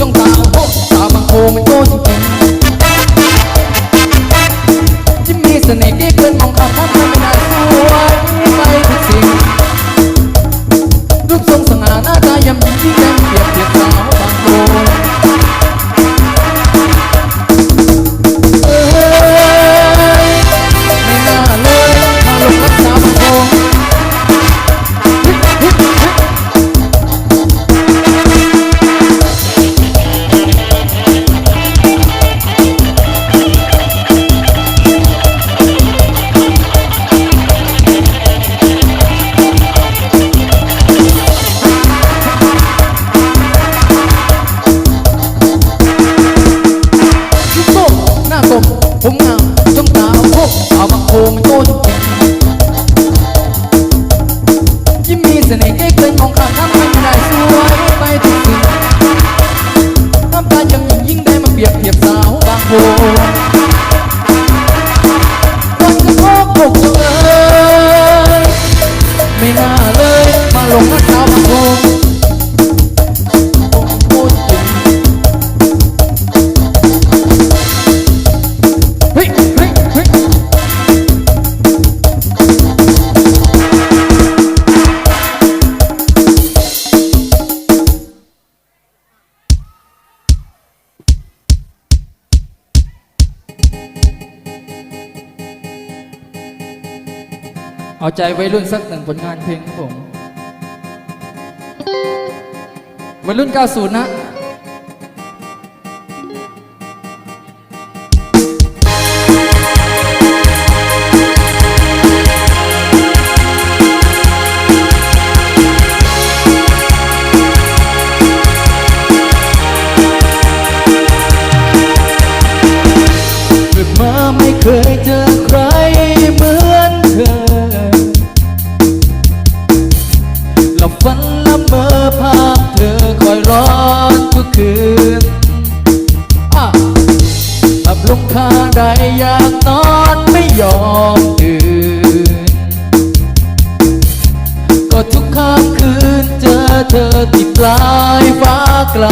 จ้องตาโอ้ตาบางโคมันโตจริงๆที่มีเสน่ห์เก๋เกินมองข้าม ผมงามจ้องตาโคกตาบางโคมันโตจริงๆยิ้มมีเสน่ห์เก๋เกินมองข้าทำให้ไม่ได้สวยไปทุกสิ่งน้ำตายังยิ่งยิ่งได้มาเปรียบเทียบสาวบางโค เอาใจวัยรุ่นสักหนึ่งผลงานเพลงครับผมวัยรุ่น 90 นะเกิดมาไม่เคยเจอ ฝันละเมอภาพเธอคอยร้อนทุกคืนอับลงคาใดอยากนอนไม่ยอมตื่น ก็ทุกค่ำคืนเจอเธอที่ปลายฟ้าไกล